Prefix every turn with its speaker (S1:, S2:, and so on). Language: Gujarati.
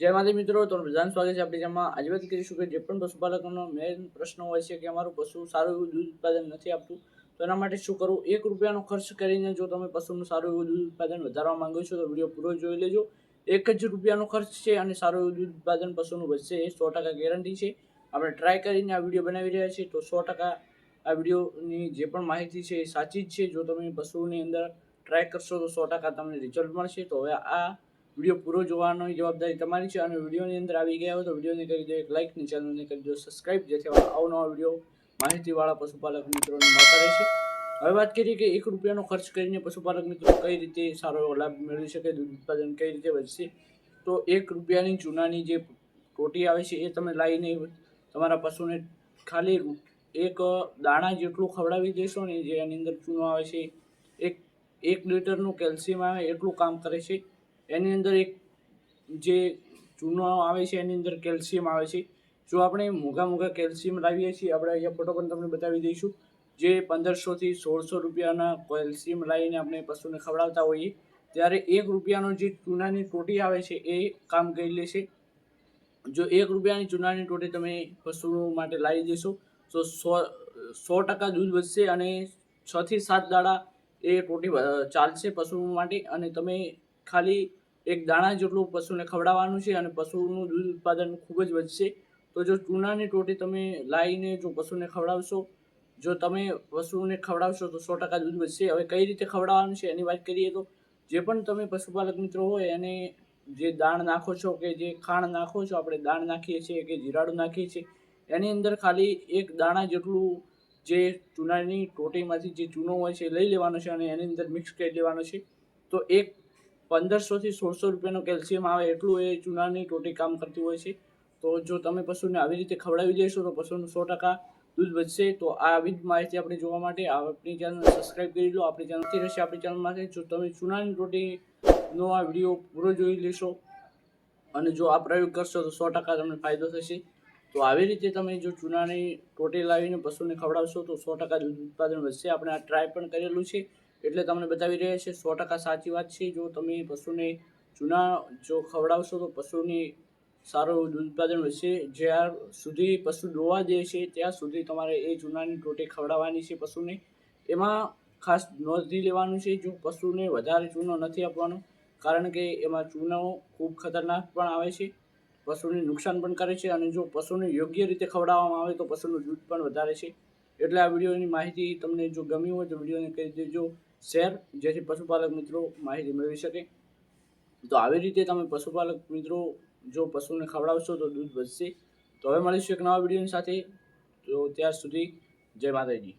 S1: જય માતા મિત્રો તો બધાનું સ્વાગત છે આપણી જેમાં આજે વાત કરીશું કે જે પણ પશુપાલકોનો મેઇન પ્રશ્ન હોય છે કે અમારું પશુ સારું એવું દૂધ ઉત્પાદન નથી આપતું, તો એના માટે શું કરવું? એક રૂપિયાનો ખર્ચ કરીને જો તમે પશુનું સારું એવું દૂધ ઉત્પાદન વધારવા માંગો છો તો વીડિયો પૂરો જોઈ લેજો. એક જ રૂપિયાનો ખર્ચ છે અને સારું એવું દૂધ ઉત્પાદન પશુનું વધશે એ સો ટકા ગેરંટી છે. આપણે ટ્રાય કરીને આ વીડિયો બનાવી રહ્યા છીએ તો સો ટકા આ વિડીયોની જે પણ માહિતી છે એ સાચી જ છે. જો તમે પશુની અંદર ટ્રાય કરશો તો સો ટકા તમને રિઝલ્ટ મળશે. તો હવે આ વીડિયો પૂરો જોવાની જવાબદારી તમારી છે અને વિડીયોની અંદર આવી ગયા હોય તો વિડીયોને કરી દો એક લાઇકની ચેનલને કરી દો સબસ્ક્રાઇબ જેથી અવનવા વીડિયો માહિતીવાળા પશુપાલક મિત્રોને મળતા રહેશે હવે વાત કરીએ કે એક રૂપિયાનો ખર્ચ કરીને પશુપાલક મિત્રો કઈ રીતે સારો એવો લાભ મેળવી શકે, દૂધ ઉત્પાદન કઈ રીતે વધશે? તો એક રૂપિયાની ચૂનાની જે ટોટી આવે છે એ તમે લાવીને તમારા પશુને ખાલી એક દાણા જેટલું ખવડાવી દેશો ને જે એની અંદર ચૂનો આવે છે, એક એક લીટરનું કેલ્શિયમ આવે એટલું કામ કરે છે. એની અંદર એક જે ચૂનો આવે છે, એની અંદર કેલ્શિયમ આવે છે. જો આપણે મોંઘા મોંઘા કેલ્શિયમ લાવીએ છીએ, આપણે અહીંયા ફોટો પણ તમને બતાવી દઈશું. જે પંદરસોથી સોળસો રૂપિયાના કેલ્શિયમ લાવીને આપણે પશુને ખવડાવતા હોઈએ, ત્યારે એક રૂપિયાનો જે ચૂનાની ટોટી આવે છે, એ કામ કરી લેશે જો એક રૂપિયાની ચૂનાની ટોટી તમે પશુ માટે લાવી દેશો, તો સો સો ટકા દૂધ વધશે અને છથી સાત દાડા એ ટોટી ચાલશે પશુ માટે. અને તમે ખાલી એક દાણા જેટલું પશુને ખવડાવવાનું છે અને પશુનું દૂધ ઉત્પાદન ખૂબ જ વધશે. તો જો ચૂનાની ટોટી તમે લાવીને જો પશુને ખવડાવશો, જો તમે પશુને ખવડાવશો તો સો ટકા દૂધ વધશે. હવે કઈ રીતે ખવડાવવાનું છે એની વાત કરીએ તો, જે પણ તમે પશુપાલક મિત્રો હોય એને જે દાણ નાખો છો કે જે ખાણ નાખો છો, આપણે દાણ નાખીએ છીએ કે જીરાડું નાખીએ છીએ, એની અંદર ખાલી એક દાણા જેટલું જે ચૂનાની ટોટીમાંથી જે ચૂનો હોય છે લઈ લેવાનો છે અને એની અંદર મિક્સ કરી દેવાનો છે. તો એક પંદરસોથી સોળસો રૂપિયાનો કેલ્શિયમ આવે એટલું એ ચૂનાની ટોટી કામ કરતી હોય છે. તો જો તમે પશુને આવી રીતે ખવડાવી દેશો તો પશુનું સો ટકા દૂધ વધશે. તો આ આવી જ માહિતી આપણે જોવા માટે આપણી ચેનલ સબસ્ક્રાઈબ કરી લો. આપણી ચેનલથી રહેશે આપણી ચેનલમાંથી જો તમે ચૂનાની ટોટીનો આ વીડિયો પૂરો જોઈ લેશો અને જો આ પ્રયોગ કરશો તો સો ટકા તમને ફાયદો થશે. તો આવી રીતે તમે જો ચૂનાની ટોટી લાવીને પશુને ખવડાવશો તો સો ટકા દૂધ ઉત્પાદન વધશે. આપણે આ ટ્રાય પણ કરેલું છે. એટલે તમને બતાવી રહ્યા છે સો ટકા સાચી વાત છે. જો તમે પશુને ચૂના, જો ખવડાવશો તો પશુની સારું દૂધ ઉત્પાદન વધશે. જ્યાં સુધી પશુ દોવા દે છે, ત્યાં સુધી તમારે એ ચૂનાની ટોટી ખવડાવવાની છે પશુને. એમાં ખાસ નોંધી લેવાનું છે, જો પશુને વધારે ચૂનો નથી આપવાનો, કારણ કે એમાં ચૂનો ખૂબ ખતરનાક પણ આવે છે, પશુને નુકસાન પણ કરે છે, અને જો પશુને યોગ્ય રીતે ખવડાવવામાં આવે તો પશુનું દૂધ પણ વધારે છે. એટલે આ વિડીયોની માહિતી તમને જો ગમી હોય તો વિડીયોને કહી દેજો. શેર. જેથી પશુપાલક મિત્રો માહિતી મેળવી શકે. તો આવી રીતે તમે પશુપાલક મિત્રો જો પશુને ખવડાવશો તો દૂધ વધશે. તો હવે મળીશું એક નવા વિડીયોની સાથે. તો ત્યાર સુધી જય માતાજી.